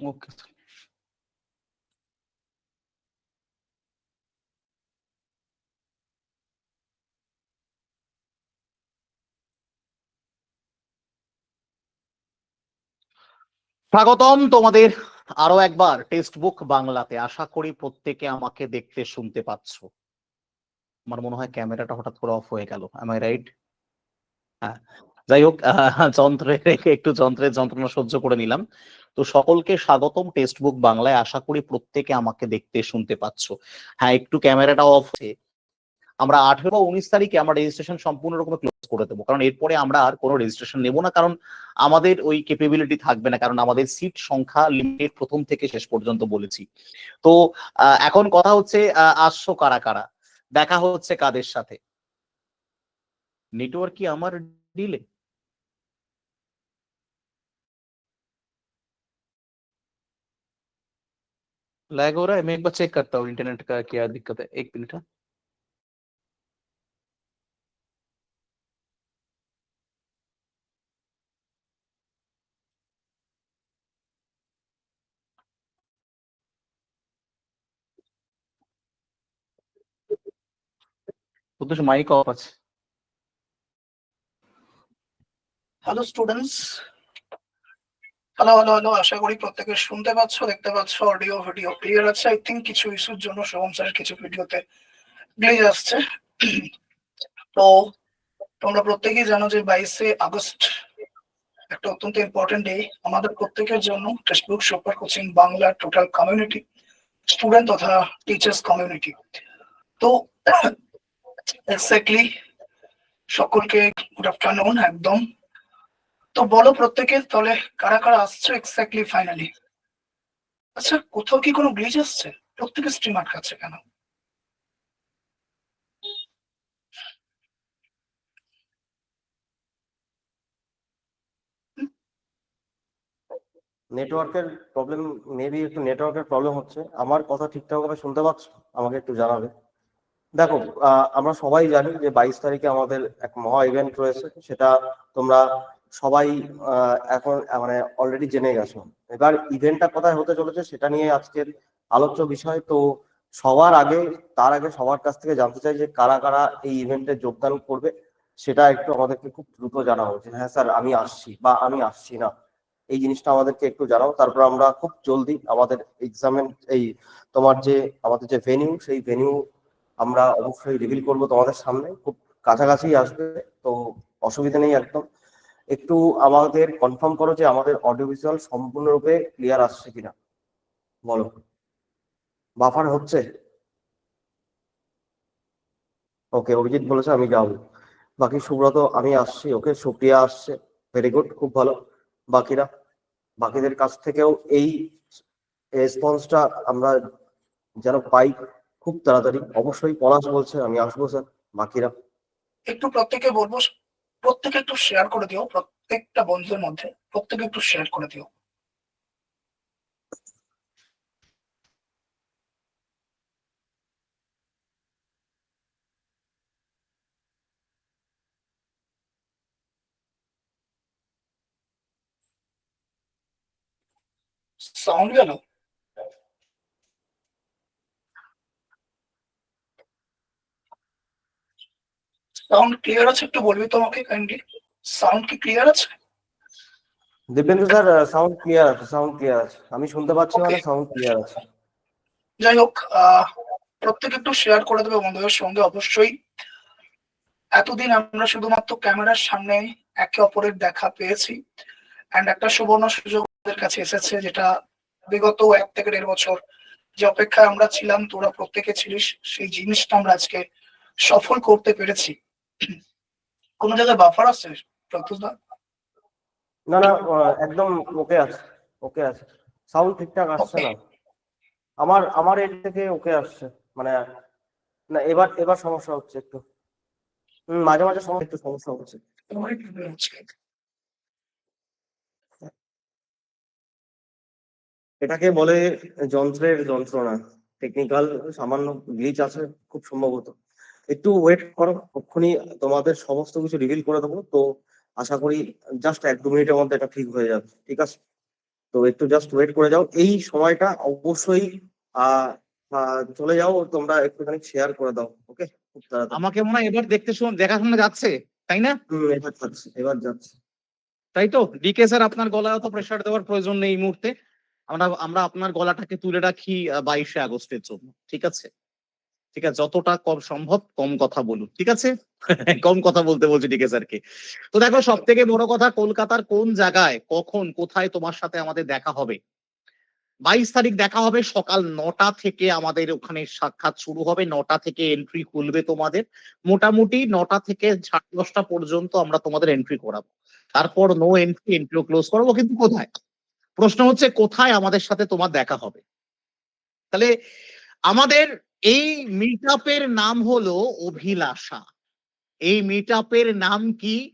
ওকে স্বাগতম তোমাদের আরও একবার টেক্সট বুক বাংলাতে। আশা করি প্রত্যেকে আমাকে দেখতে, শুনতে পাচ্ছ। আমার মনে হয় ক্যামেরাটা হঠাৎ করে অফ হয়ে গেল। এম রাইট হ্যাঁ। যাই হোক যন্ত্রের একটু যন্ত্রের যন্ত্রণা সহ্য করে নিলাম। তো সকলকে স্বাগতম টেক্সট বুক বাংলায়। আশা করি প্রত্যেকে আমাকে দেখতে শুনতে পাচ্ছ। হ্যাঁ একটু ক্যামেরাটা অফ আমরা আঠেরো বা উনিশ তারিখে আমরা রেজিস্ট্রেশন সম্পূর্ণরূপে ক্লোজ করে দেবো। কারণ এরপরে আমরা আর কোনো রেজিস্ট্রেশন নেব না। কারণ আমাদের ওই ক্যাপেবিলিটি থাকবে না। কারণ আমাদের সিট সংখ্যা লিমিটেড প্রথম থেকে শেষ পর্যন্ত বলেছি। তো এখন কথা হচ্ছে আসছো কারা কারা? দেখা হচ্ছে কাদের সাথে? নেটওয়ার্ক কি আমার ডিলে लैग हो रहा है मैं एक बार चेक करता हूँ इंटरनेट का क्या दिक्कत है एक मिनट हाँ। বুদ্ধ মাইক অফ আছে hello students hello hello hello আশা করি প্রত্যেকে শুনতে পাচ্ছ, দেখতে পাচ্ছ অডিও ভিডিও ক্লিয়ার আছে। আই থিঙ্ক কিছু ইস্যুর জন্য সোহম স্যারের কিছু ভিডিওতে গ্লিজ আসছে। তো তোমরা প্রত্যেকেই জানো যে বাইশে আগস্ট একটা অত্যন্ত ইম্পর্টেন্ট ডে আমাদের প্রত্যেকের জন্য textbook super coaching Bangla total community student তথা টিচার্স কমিউনিটি তো এক্স্যাক্টলি সকলকে গুড আফটারনুন একদম। তো বলো প্রত্যেকে তাহলে কারা কারা আসছে এক্স্যাক্টলি ফাইনালি আচ্ছা কোথাও কি কোনো গ্লিচ আসছে? প্রত্যেকে স্ট্রিম আটকাচ্ছে কেন? নেটওয়ার্কের প্রবলেম মেবি একটু নেটওয়ার্কের প্রবলেম হচ্ছে। আমার কথা ঠিকঠাক ভাবে শুনতে পাচ্ছ? আমাকে একটু জানাবে। দেখো আমরা সবাই জানি যে বাইশ তারিখে আমাদের এক মহা ইভেন্ট রয়েছে। সেটা তোমরা সবাই এখন মানে অলরেডি জেনে গেছো। এবার ইভেন্টটা কোথায় হতে চলেছে সেটা নিয়ে আজকের আলোচ্য বিষয়। তো সবার আগে, তার আগে সবার কাছ থেকে জানতে চাই যে কারা কারা এই ইভেন্টে যোগদান করবে, সেটা একটু আমাদেরকে খুব দ্রুত জানাও যে হ্যাঁ স্যার, আমি আসছি বা আমি আসছি না। এই জিনিসটা আমাদেরকে একটু জানাও। তারপর আমরা খুব জলদি আমাদের এক্সামের এই তোমার যে, আমাদের যে ভেনিউ সেই ভেনিউ আমরা অবশ্যই রিভিল করব তোমাদের সামনে। খুব কাছাকাছি আসবে, তো অসুবিধা নেই একদম। একটু আমাদের কনফার্ম করো যে আমাদের অডিও ভিজুয়াল সম্পূর্ণরূপে ক্লিয়ার আসছে কিনা। বলো। বাফার হচ্ছে? ওকে অভিজিৎ বলেছে আমি যাব। বাকি সুব্রত, আমি আসছি ওকে সুপ্রিয়া আসছে। ভেরি গুড খুব ভালো। বাকিরা? বাকিদের কাছ থেকেও এই রেসপন্সটা আমরা যেন পাই খুব তাড়াতাড়ি। অবশ্যই পলাশ বলছে, আমি আসব স্যার বাকিরা? একটু প্রত্যেকে বলব প্রত্যেকে একটু শেয়ার করে দিও, প্রত্যেকটা বন্ধুদের মধ্যে প্রত্যেকে একটু শেয়ার করে দিও। সাউন্ড গেল? সাউন্ড ক্লিয়ার আছে একটু বলবি তোমাকে কাইন্ডলি সাউন্ড কি ক্লিয়ার আছে? দিব্যেন্দু স্যার সাউন্ড ক্লিয়ার আছে সাউন্ড ক্লিয়ার আছে। আমি শুনতে পাচ্ছি মানে সাউন্ড ক্লিয়ার আছে। যাই হোক প্রত্যেকে একটু শেয়ার করে দেবে বন্ধুদের সঙ্গে অবশ্যই। এতদিন আমরা শুধুমাত্র ক্যামেরার সামনে একে অপরের দেখা পেয়েছি। অ্যান্ড একটা সুবর্ণ সুযোগ আমাদের কাছে এসেছে যেটা বিগত এক থেকে দেড় বছর যে অপেক্ষায় আমরা ছিলাম তোরা প্রত্যেকে ছিলিস সেই জিনিসটা আমরা আজকে সফল করতে পেরেছি। কোনো জায়গায় বাফার আছে? প্রত্যুষদা না না একদম ওকে আছে ওকে আছে। সাউন্ড ঠিকঠাক আসছে না। আমার আমার এর থেকে ওকে আসছে। মানে না এবার এবার সমস্যা হচ্ছে একটু। হুম, মাঝে মাঝে সমস্যা একটু সমস্যা হচ্ছে। এটাকে বলে যন্ত্রের যন্ত্রণা। টেকনিক্যাল সামান্য গ্লিচ আছে খুব সম্ভবত। একটু ওয়েট করো তক্ষুনি তোমাদের সমস্ত কিছু রিভিল করে দেবো। তো আশা করি জাস্ট এক দু মিনিটের মধ্যে এটা ঠিক হয়ে যাবে ঠিক আছে? তো একটু জাস্ট ওয়েট করে যাও। এই সময়টা অবশ্যই চলে যাও তোমরা একটুখানি শেয়ার করে দাও ওকে আমাকে মনে হয় এবার দেখতে শুন দেখাশোনা যাচ্ছে তাই না? এবার যাচ্ছে এবার যাচ্ছে। তাই তো? ডিকে স্যার আপনার গলায় তো প্রেসার দেওয়ার প্রয়োজন নেই এই মুহূর্তে। আমরা আমরা আপনার গলাটাকে তুলে রাখি বাইশে আগস্টের জন্য ঠিক আছে? ঠিক আছে? যতটা কম সম্ভব কম কথা বলুন, ঠিক আছে? কম কথা বলতে বলছি ডিকে স্যারকে। তো দেখো সব থেকে বড় কথা, কলকাতার কোন জায়গায়, কখন, কোথায় তোমার সাথে আমাদের দেখা হবে? বাইশ তারিখ দেখা হবে সকাল নটা থেকে আমাদের ওখানে সাক্ষাৎ শুরু হবে। নটা থেকে এন্ট্রি খুলবে তোমাদের। মোটামুটি নটা থেকে সাড়ে দশটা পর্যন্ত আমরা তোমাদের এন্ট্রি করাবো। তারপর নো এন্ট্রি এন্ট্রিও ক্লোজ করব। কিন্তু কোথায়? প্রশ্ন হচ্ছে, কোথায় আমাদের সাথে তোমার দেখা হবে? তাহলে আমাদের এই মিট নাম হলো অভিলাষা। এই মিট নাম কি?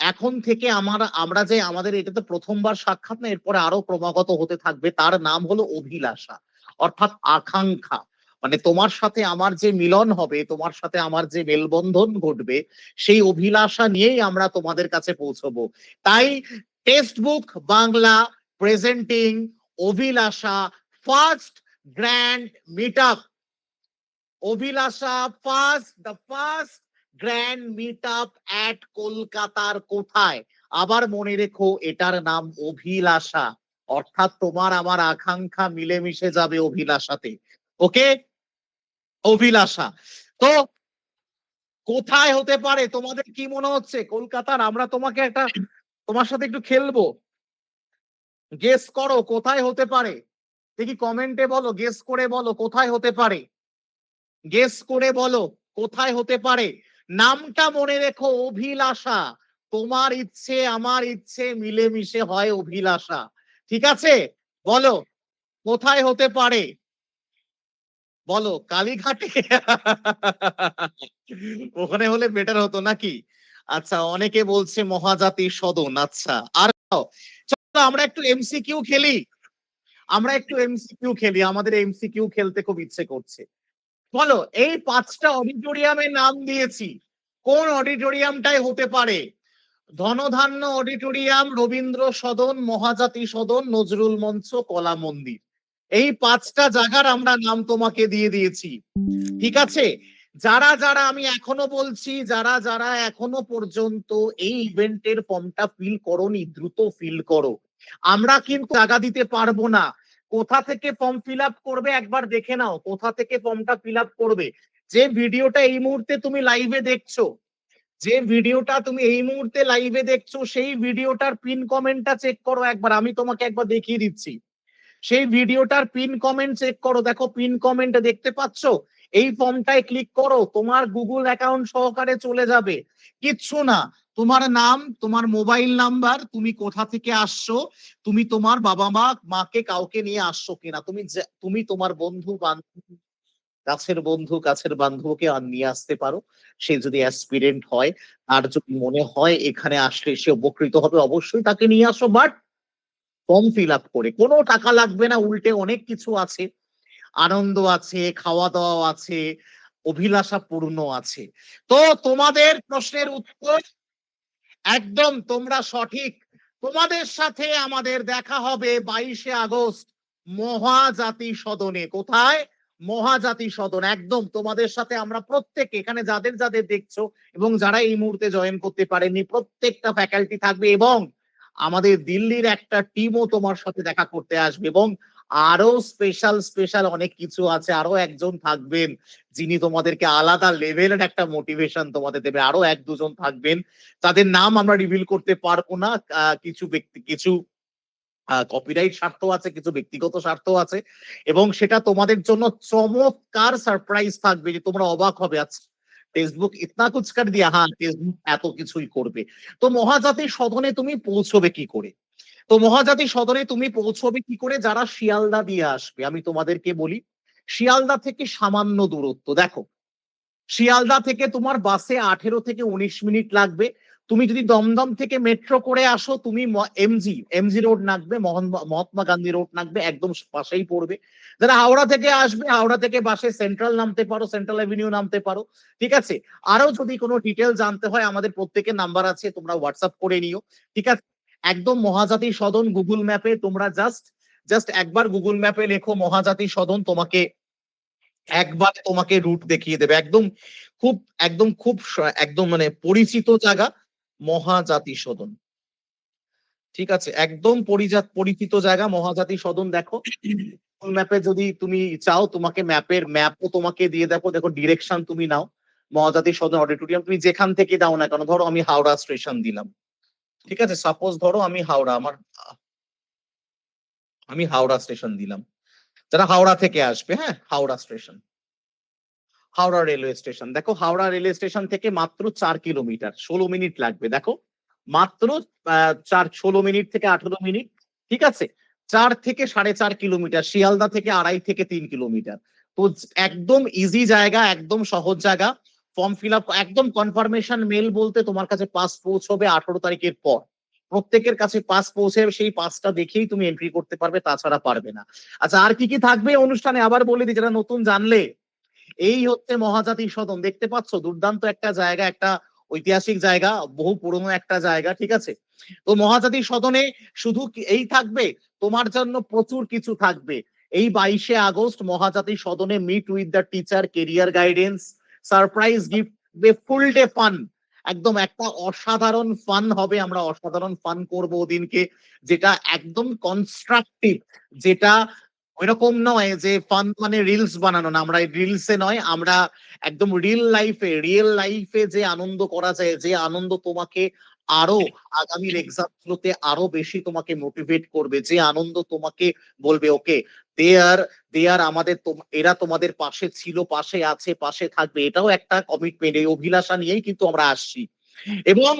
এখন থেকে আমার, আমরা যে আমাদের এটা তো প্রথমবার সাক্ষাৎ না, এরপরে আরও ক্রমাগত হতে থাকবে, তার নাম হলো অভিলাষা, অর্থাৎ আকাঙ্ক্ষা। মানে তোমার সাথে আমার যে মিলন হবে, তোমার সাথে আমার যে মেলবন্ধন ঘটবে, সেই অভিলাষা নিয়েই আমরা তোমাদের কাছে পৌঁছবো। তাই textbook Bangla presenting Abhilasha first grand meet up Abhilasha first the first grand meet up at কলকাতার কোথায়? আবার মনে রেখো, এটার নাম অভিলাষা। অর্থাৎ তোমার আমার আকাঙ্ক্ষা মিলেমিশে যাবে অভিলাষাতে। ওকে অভিলাষা। তো কোথায় হতে পারে? তোমাদের কি মনে হচ্ছে? কলকাতার, আমরা তোমাকে একটা, তোমার সাথে একটু খেলব। গেস করো, কোথায় হতে পারে? দেখি কমেন্টে বলো গেস করে বলো, কোথায় হতে পারে? গেস করে বলো, কোথায় হতে পারে? নামটা মনে রেখো, অভিলাষা। তোমার ইচ্ছে, আমার ইচ্ছে মিলেমিশে হয় অভিলাষা। ঠিক আছে? বলো, কোথায় হতে পারে? বলো, কালীঘাটে? ওখানে হলে বেটার হতো নাকি? আচ্ছা অনেকে বলছে মহাজাতি সদন আচ্ছা। আর চলো আমরা একটু এমসিকিউ খেলি। আমরা একটু এমসিকিউ খেলি, আমাদের এমসিকিউ খেলতে খুব ইচ্ছে করছে। বলো, এই পাঁচটা অডিটোরিয়ামের নাম দিয়েছি। কোন অডিটোরিয়ামটাই হতে পারে? ধনধান্য অডিটোরিয়াম, রবীন্দ্র সদন, মহাজাতি সদন, নজরুল মঞ্চ, কলা মন্দির। এই পাঁচটা জায়গার আমরা নাম তোমাকে দিয়ে দিয়েছি। ঠিক আছে? যারা যারা আমি এখনও বলছি, যারা যারা এখনও পর্যন্ত এই ইভেন্টের ফর্মটা ফিল করনি, দ্রুত ফিল করো। আমরা কিন্তু জায়গা দিতে পারব না। কোথা থেকে ফর্ম ফিল করবে একবার দেখে নাও, কোথা থেকে ফর্মটা ফিল করবে। যে ভিডিওটা এই মুহূর্তে তুমি লাইভে দেখছ, যে ভিডিওটা তুমি এই মুহূর্তে লাইভে দেখছ, সেই ভিডিওটার পিন কমেন্টটা চেক করো একবার, আমি তোমাকে একবার দেখিয়ে দিচ্ছি। সেই ভিডিওটার পিন কমেন্ট চেক করো, দেখো পিন কমেন্ট দেখতে পাচ্ছো? এই ফর্মটায় ক্লিক করো, তোমার গুগল অ্যাকাউন্ট সহকারে চলে যাবে। কিচ্ছু না। তোমার নাম, তোমার মোবাইল নাম্বার, তুমি কোথা থেকে আসছো, তুমি তোমার বাবা মা, মাকে কাউকে নিয়ে আসছো কিনা? তুমি তুমি তোমার বন্ধু বান্ধব, কাছের বন্ধু, কাছের বান্ধবকে নিয়ে আসতে পারো। সে যদি অ্যাসপিরেন্ট হয় আর যদি মনে হয় এখানে আসলে সে উপকৃত হবে, অবশ্যই তাকে নিয়ে আসো বাট ফর্ম ফিল আপ করে। কোনো টাকা লাগবে না, উল্টে অনেক কিছু আছে। আনন্দ আছে খাওয়া দাওয়া আছে অভিলাষা পূর্ণ আছে। তো তোমাদের প্রশ্নের উত্তর একদম, তোমরা সঠিক। তোমাদের সাথে আমাদের দেখা হবে বাইশে আগস্ট, মহাজাতি সদনে। কোথায়? মহাজাতি সদন। একদম, তোমাদের সাথে আমরা প্রত্যেক, এখানে যাদের যাদের দেখছ এবং যারা এই মুহূর্তে জয়েন করতে পারেনি প্রত্যেকটা ফ্যাকাল্টি থাকবে এবং আমাদের দিল্লির একটা টিমও তোমার সাথে দেখা করতে আসবে এবং আরও স্পেশাল স্পেশাল অনেক কিছু আছে। আরও একজন থাকবেন যিনি তোমাদেরকে আলাদা লেভেলের একটা মোটিভেশন তোমাদের দেবে। আরও এক, দুজন থাকবেন। তাদের নাম আমরা রিভিল করতে পারব না। কিছু ব্যক্তি, কিছু কপিরাইট স্বার্থ আছে, কিছু ব্যক্তিগত স্বার্থ আছে। এবং সেটা তোমাদের জন্য চমৎকার সারপ্রাইজ থাকবে যে তোমরা অবাক হবে। আচ্ছা ফেসবুক ইতনা কুছ কর দিয়া হ্যাঁ ফেসবুক এত কিছুই করবে তো মহাজাতির সদনে তুমি পৌঁছবে কি করে তো মহাজাতির সদনে তুমি পৌঁছবে কি করে যারা শিয়ালদা দিয়ে আসবে আমি তোমাদেরকে বলি শিয়ালদা থেকে সামান্য দূরত্ব দেখো শিয়ালদা থেকে তোমার বাসে আঠেরো থেকে উনিশ মিনিট লাগবে তুমি যদি দমদম থেকে মেট্রো করে আসো, তুমি MG MG road Mohan Mahatma Gandhi road নামবে একদম পাশেই পড়বে। যারা হাওড়া থেকে আসবে, হাওড়া থেকে বাসে সেন্ট্রাল নামতে পারো সেন্ট্রাল এভিনিউ নামতে পারো, ঠিক আছে? আরও যদি কোনো ডিটেল জানতে হয়, আমাদের প্রত্যেকের নাম্বার আছে, তোমরা হোয়াটসঅ্যাপ করে নিও, ঠিক আছে? একদম মহাজাতি সদন গুগল ম্যাপে তোমরা জাস্ট জাস্ট একবার গুগল ম্যাপে লেখো মহাজাতি সদন, তোমাকে একবার তোমাকে রুট দেখিয়ে দেবে। একদম খুব একদম খুব একদম মানে পরিচিত জায়গা। মহাজাতি সদন ঠিক আছে? একদম পরিজাত, পরিচিত জায়গা মহাজাতি সদন দেখো ম্যাপে যদি তুমি চাও, তোমাকে ম্যাপের ম্যাপও তোমাকে দিয়ে দেখো। দেখো ডিরেকশন তুমি নাও। মহাজাতি সদন অডিটোরিয়াম তুমি যেখান থেকে দাও না কেন, ধরো আমি হাওড়া স্টেশন দিলাম। ঠিক আছে? সাপোজ ধরো আমি হাওড়া, আমার আমি হাওড়া স্টেশন দিলাম। যারা হাওড়া থেকে আসবে হ্যাঁ? Howrah station Howrah railway station. দেখো, হাওড়া রেলওয়ে স্টেশন থেকে মাত্র চার কিলোমিটার, ষোলো মিনিট লাগবে। দেখো, মাত্র চার, ষোলো মিনিট থেকে আঠেরো মিনিট, ঠিক আছে? চার থেকে সাড়ে চার কিলোমিটার, শিয়ালদা থেকে আড়াই থেকে তিন কিলোমিটার। তো একদম ইজি জায়গা, একদম সহজ জায়গা। ফর্ম ফিল আপ একদম কনফার্মেশন মেল বলতে তোমার কাছে পাস পৌঁছবে আঠারো তারিখের পর। প্রত্যেকের কাছে পাস পৌঁছে সেই পাসটা দেখেই তুমি এন্ট্রি করতে পারবে, তাছাড়া পারবে না। আচ্ছা আর কি কি থাকবে অনুষ্ঠানে? আবার বলে দিই, যারা নতুন জানলে এই হচ্ছে মহাজাতি সদন। দেখতে পাচ্ছ, দুর্দান্ত একটা জায়গা, একটা ঐতিহাসিক জায়গা, বহু পুরনো একটা জায়গা, ঠিক আছে? তো মহাজাতি সদনে শুধু এই থাকবে? তোমার জন্য প্রচুর কিছু থাকবে। এই বাইশে আগস্ট মহাজাতি সদনে meet with the teacher career guidance surprise gift full day fun একদম একটা অসাধারণ ফান হবে, আমরা অসাধারণ ফান করব ওদিনকে, যেটা একদম কনস্ট্রাকটিভ যেটা ওইরকম নয় যে ফান মানে রিলস বানানো না। আমরা রিলসে নয়, আমরা একদম রিয়েল লাইফে রিয়েল লাইফে যে আনন্দ করা যায়, যে আনন্দ তোমাকে আরও আগামীর এক্সাম গুলোতে আরও বেশি তোমাকে মোটিভেট করবে, যে আনন্দ তোমাকে বলবে ওকে দে আর দে আর আমাদের এরা তোমাদের পাশে ছিল, পাশে আছে, পাশে থাকবে। এটাও একটা কমিটমেন্ট এই অভিলাষা নিয়েই কিন্তু আমরা আসছি। এবং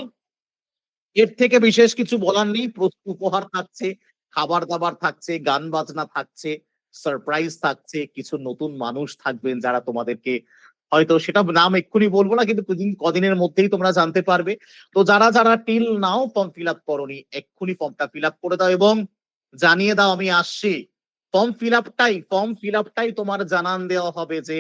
এর থেকে বিশেষ কিছু বলার নেই উপহার থাকছে। খাবার দাবার থাকছে গান বাজনা থাকছে সারপ্রাইজ থাকছে, কিছু নতুন মানুষ থাকবেন যারা তোমাদেরকে হয়তো সেটা নাম এক্ষুনি বলব না, কিন্তু কদিনের মধ্যেই তোমরা জানতে পারবে। তো যারা যারা till now form fill up করনি, এক্ষুনি ফর্মটা ফিল আপ করে দাও এবং জানিয়ে দাও আমি আসছি। ফর্ম ফিল আপটাই ফর্ম ফিল আপটাই তোমার জানান দেওয়া হবে যে,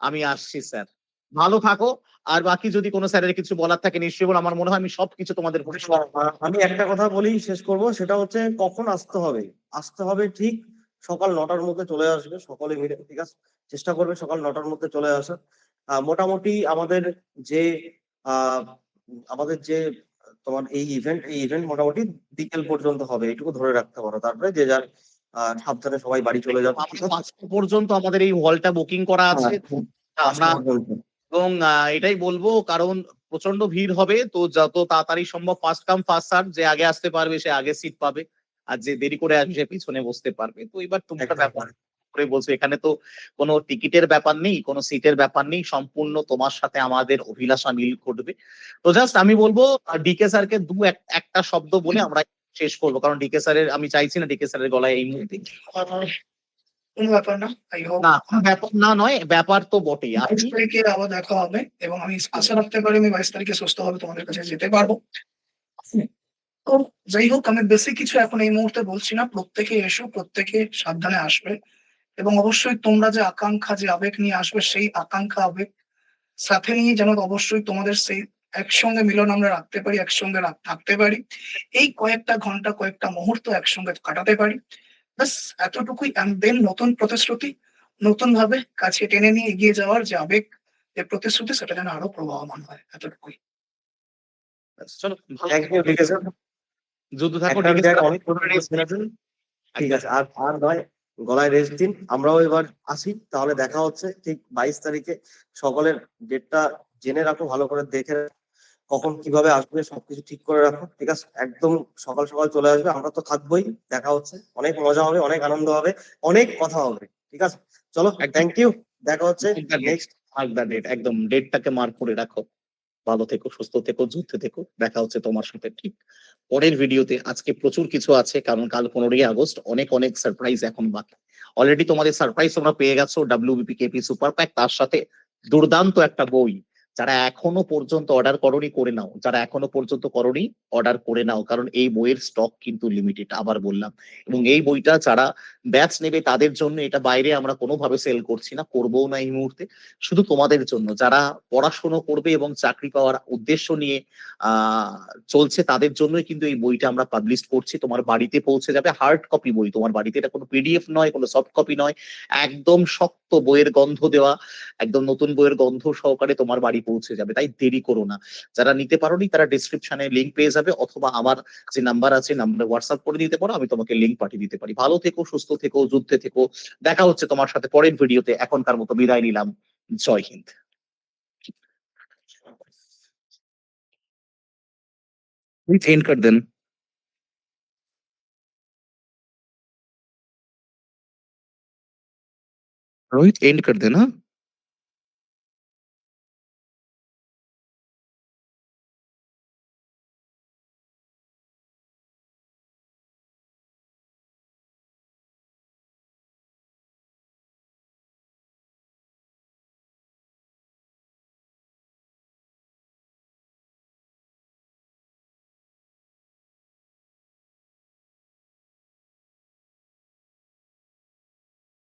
আমি আসছি স্যার ভালো থাকো। আর বাকি যদি কোনো স্যারের কিছু বলার থাকে নিশ্চয়ই বলো। আমার মনে হয় আমি সবকিছু তোমাদের আমি একটা কথা বলি শেষ করব। সেটা হচ্ছে কখন আসতে হবে? আসতে হবে ঠিক সকাল নটার মধ্যে চলে আসবে। সকলে মিলে ঠিক আছে? চেষ্টা করবে সকাল নটার মধ্যে চলে আসার। মোটামুটি আমাদের যে আহ, আমাদের যে তোমার এই ইভেন্ট এই ইভেন্ট মোটামুটি বিকেল পর্যন্ত হবে। এটুকু ধরে রাখতে পারো। তারপরে যে যার আহ, সাবধানে সবাই বাড়ি চলে যাবে পাঁচটা পর্যন্ত আমাদের এই হলটা বুকিং করা আছে। হ্যাঁ, আমরা পাঁচটা পর্যন্ত। এবং এটাই বলব কারণ প্রচণ্ড ভিড় হবে তো যত তাড়াতাড়ি সম্ভব ফার্স্ট কাম ফার্স্ট সার্ভ যে আগে আসতে পারবে সে আগে সিট পাবে আর যে দেরি করে আসবে সে পিছনে বসতে পারবে। তো এবার তোমার। ব্যাপার করে বলছো এখানে তো কোনো টিকিটের ব্যাপার নেই কোনো সিটের ব্যাপার নেই সম্পূর্ণ তোমার সাথে আমাদের অভিলাষা মিল ঘটবে। তো জাস্ট আমি বলব ডিকে স্যারকে দু একটা শব্দ বলে আমরা শেষ করব কারণ ডিকে স্যারের আমি চাইছি না ডিকে স্যারের গলায় এই মুহূর্তে। কোনো ব্যাপার না আই হোপ না কোনো ব্যাপার না নয় ব্যাপার তো বটেই। বাইশ তারিখে আবার দেখা হবে এবং আমি আশা রাখতে পারি আমি বাইশ তারিখে সুস্থ হবে তোমাদের কাছে যেতে পারব। তো যাই হোক আমি বেশি কিছু এখন এই মুহূর্তে বলছি না প্রত্যেকে এসো প্রত্যেকে সাবধানে আসবে এবং অবশ্যই তোমরা যে আকাঙ্ক্ষা যে আবেগ নিয়ে আসবে সেই আকাঙ্ক্ষা আবেগ সাথে নিয়ে যেন অবশ্যই তোমাদের সেই একসঙ্গে মিলন আমরা রাখতে পারি একসঙ্গে থাকতে পারি। এই কয়েকটা ঘণ্টা কয়েকটা মুহূর্ত একসঙ্গে কাটাতে পারি। ব্যাস এতটুকুই। দেন নতুন প্রতিশ্রুতি নতুন ভাবে কাছে টেনে নিয়ে এগিয়ে যাওয়ার যে আবেগ যে প্রতিশ্রুতি সেটা যেন আরও প্রবাহমান হয় এতটুকুই। ঠিক আছে। ঠিক আছে আর আর নয় গলায় রেস্ট দিন। আমরাও এবার আসি তাহলে দেখা হচ্ছে ঠিক বাইশ তারিখে। সকলের ডেটটা জেনে রাখো ভালো করে দেখে রাখো। কখন কীভাবে আসবে সবকিছু ঠিক করে রাখো ঠিক আছে? একদম সকাল সকাল চলে আসবে আমরা তো থাকবোই দেখা হচ্ছে। অনেক মজা হবে অনেক আনন্দ হবে অনেক কথা হবে ঠিক আছে? চলো থ্যাংক ইউ দেখা হচ্ছে। নেক্সট ডেট একদম ডেটটাকে মার্ক করে রাখো। ভালো থেকো সুস্থ থেকো যুদ্ধে থেকো দেখা হচ্ছে তোমার সাথে ঠিক? পরের ভিডিওতে আজকে প্রচুর কিছু আছে কারণ কাল পনেরোই আগস্ট অনেক অনেক সারপ্রাইজ এখন বাকি। অলরেডি তোমাদের সারপ্রাইজ তোমরা পেয়ে গেছো ডাব্লিউবিপি কেপি সুপার প্যাক তার সাথে দুর্দান্ত একটা বই। যারা এখনও পর্যন্ত অর্ডার করনি, করে নাও। যারা এখনও পর্যন্ত করনি অর্ডার করে নাও। কারণ এই বইয়ের স্টক কিন্তু লিমিটেড আবার বললাম। এবং এই বইটা যারা ব্যাচ নেবে, তাদের জন্য এটা বাইরে আমরা কোনোভাবে সেল করছি না করব না এই মুহূর্তে। শুধু তোমাদের জন্য। যারা পড়াশোনা করবে এবং চাকরি পাওয়ার উদ্দেশ্য নিয়ে চলছে, তাদের জন্যই কিন্তু এই বইটা আমরা পাবলিশ করছি। তোমার বাড়িতে পৌঁছে যাবে। হার্ড কপি বই। তোমার বাড়িতে এটা কোনো পিডিএফ নয়, কোনো সফট কপি নয়। একদম শক্ত বইয়ের গন্ধ দেওয়া, একদম নতুন বইয়ের গন্ধ সহকারে তোমার বাড়ি পৌঁছে যাবে। তাই দেরি করো না। যারা নিতে পারোনি তারা ডিসক্রিপশনে লিঙ্ক পেয়ে যাবে অথবা আমার যে নাম্বার আছে নাম্বারে হোয়াটসঅ্যাপ করে দিতে পারো, আমি তোমাকে লিঙ্ক পাঠিয়ে দিতে পারি। ভালো থেকো, সুস্থ থেকো, যুদ্ধে থেকো। দেখা হচ্ছে তোমার সাথে পরের ভিডিওতে এখনকার মতো বিদায় নিলাম। Jai Hind. We end cut then. Rohit end कर देना।